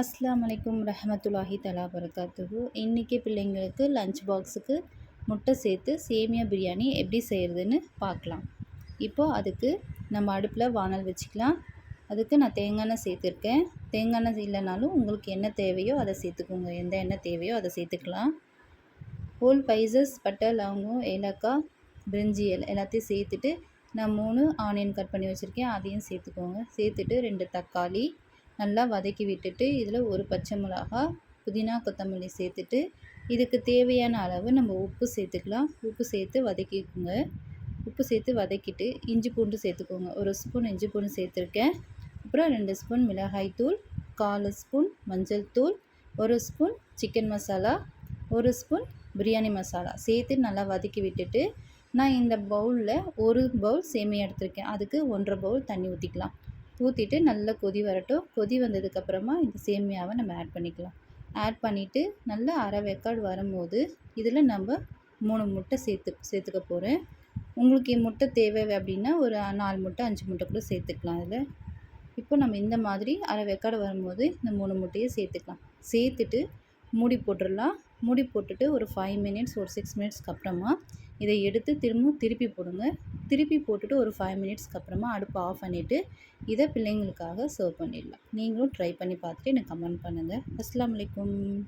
அஸ்லாம் வலைக்கம் ரஹமத்துல்லாஹி தலா வரகாத்துகு இன்றைக்கி பிள்ளைங்களுக்கு லஞ்ச் பாக்ஸுக்கு முட்டை சேர்த்து சேமியா பிரியாணி எப்படி செய்கிறதுன்னு பார்க்கலாம். இப்போது அதுக்கு நம்ம அடுப்பில் வானல் வச்சுக்கலாம். அதுக்கு நான் தேங்காய் எண்ணெய் சேர்த்துருக்கேன். தேங்காய் எண்ணெய் இல்லைனாலும் உங்களுக்கு என்ன தேவையோ அதை சேர்த்துக்கோங்க. எந்த எண்ணெய் தேவையோ அதை சேர்த்துக்கலாம். ஹோல் ஸ்பைசஸ் பட்டை லவங்கம் ஏலக்காய் பிரிஞ்சி எல்லாத்தையும் சேர்த்துட்டு நான் மூணு ஆனியன் கட் பண்ணி வச்சுருக்கேன். அதையும் சேர்த்துக்கோங்க. சேர்த்துட்டு ரெண்டு தக்காளி நல்லா வதக்கி விட்டுட்டு இதில் ஒரு பச்சை மிளகா புதினா கொத்தமல்லி சேர்த்துட்டு இதுக்கு தேவையான அளவு நம்ம உப்பு சேர்த்துக்கலாம். உப்பு சேர்த்து வதக்கிக்கோங்க. உப்பு சேர்த்து வதக்கிட்டு இஞ்சி பூண்டு சேர்த்துக்கோங்க. ஒரு ஸ்பூன் இஞ்சி பூண்டு சேர்த்துருக்கேன். அப்புறம் ரெண்டு ஸ்பூன் மிளகாய் தூள் கால் ஸ்பூன் மஞ்சள் தூள் ஒரு ஸ்பூன் சிக்கன் மசாலா ஒரு ஸ்பூன் பிரியாணி மசாலா சேர்த்து நல்லா வதக்கி விட்டுட்டு நான் இந்த பவுலில் ஒரு பவுல் சேமியா எடுத்திருக்கேன். அதுக்கு ஒன்றரை பவுல் தண்ணி ஊற்றிக்கலாம். ஊற்றிட்டு நல்லா கொதி வரட்டும். கொதி வந்ததுக்கப்புறமா இந்த சேமியாவை நம்ம ஆட் பண்ணிக்கலாம். ஆட் பண்ணிவிட்டு நல்லா அரை வேக்காடு வரும்போது இதில் நம்ம மூணு முட்டை சேர்த்து சேர்த்துக்க போகிறேன் உங்களுக்கு முட்டை தேவை அப்படின்னா ஒரு நாலு முட்டை அஞ்சு முட்டை கூட சேர்த்துக்கலாம் அதில் இப்போ நம்ம இந்த மாதிரி அரை வேக்காடு வரும்போது இந்த மூணு முட்டையை சேர்த்துக்கலாம். சேர்த்துட்டு மூடி போட்டுடலாம். மூடி போட்டுட்டு ஒரு ஃபைவ் மினிட்ஸ் ஒரு சிக்ஸ் மினிட்ஸ்க்கு அப்புறமா இதை எடுத்து திரும்பவும் திருப்பி போடுங்க. திருப்பி போட்டுட்டு ஒரு ஃபைவ் மினிட்ஸ்க்கு அப்புறமா அடுப்பு ஆஃப் பண்ணிவிட்டு இதை பிள்ளைங்களுக்காக சர்வ் பண்ணிடலாம். நீங்களும் ட்ரை பண்ணி பார்த்துட்டு எனக்கு கமெண்ட் பண்ணுங்கள் அஸ்லாம் வலைக்கம்